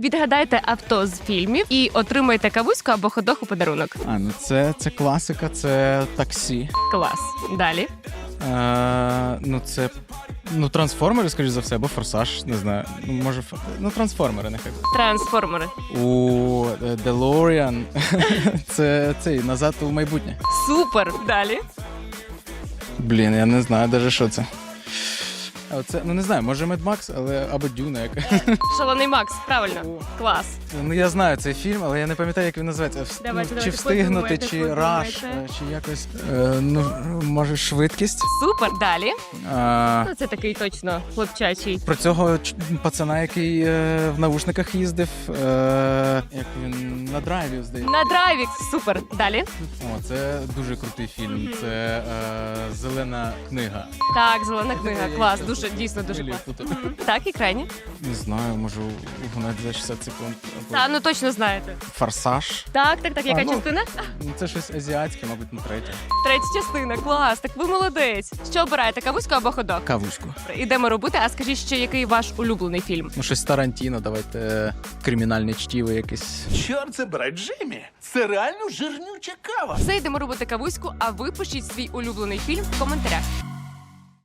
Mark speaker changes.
Speaker 1: Відгадайте авто з фільмів і отримайте кавуську або ходох у подарунок.
Speaker 2: А, ну це, це класика, це таксі.
Speaker 1: Клас. Далі.
Speaker 2: Е, ну це. Ну, трансформери, скоріш за все, або форсаж, не знаю. Ну, може, ну, трансформери нехай.
Speaker 1: Трансформери.
Speaker 2: У е, DeLorean це цей назад у майбутнє.
Speaker 1: Супер. Далі.
Speaker 2: Блін, я не знаю навіть, що це. А Оце, ну не знаю, може Mad Max, але або Дюна яка.
Speaker 1: Шалоний Макс. Правильно. Клас.
Speaker 2: Ну я знаю цей фільм, але я не пам'ятаю, як він називається. Вс-
Speaker 1: Давайте,
Speaker 2: ну,
Speaker 1: давайте,
Speaker 2: чи встигнути,
Speaker 1: подумайте,
Speaker 2: чи раш,
Speaker 1: подумайте.
Speaker 2: е, чи якось. Е, ну, може, швидкість.
Speaker 1: Супер. Далі.
Speaker 2: А,
Speaker 1: Ну, це такий точно хлопчачий.
Speaker 2: про цього ч- пацана, який е, в навушниках їздив. Е, як він на драйві здається.
Speaker 1: На драйві. Супер. Далі.
Speaker 2: О, це дуже крутий фільм. Це е, зелена книга.
Speaker 1: Так, зелена книга. Клас. Дуже дійсно дуже. Так, і крайні.
Speaker 2: Не знаю, можу угнати за 60 секунд. Або
Speaker 1: Та ну точно знаєте.
Speaker 2: Форсаж.
Speaker 1: Так, так, так. Яка
Speaker 2: А, ну.
Speaker 1: частина?
Speaker 2: Ну, Це щось азіатське, мабуть, на третє.
Speaker 1: Третя частина. Клас. Так ви молодець. Що обираєте? Кавуську або ходок?
Speaker 2: Кавуську.
Speaker 1: Ідемо робити. А скажіть, ще який ваш улюблений фільм?
Speaker 2: Ну, щось Тарантіно, давайте е, кримінальне чтіво якесь.
Speaker 3: Чорт забирай, Джиммі! Це реально жирнюча кава.
Speaker 1: Все йдемо робити кавуську, а ви пишіть свій улюблений фільм в коментарях.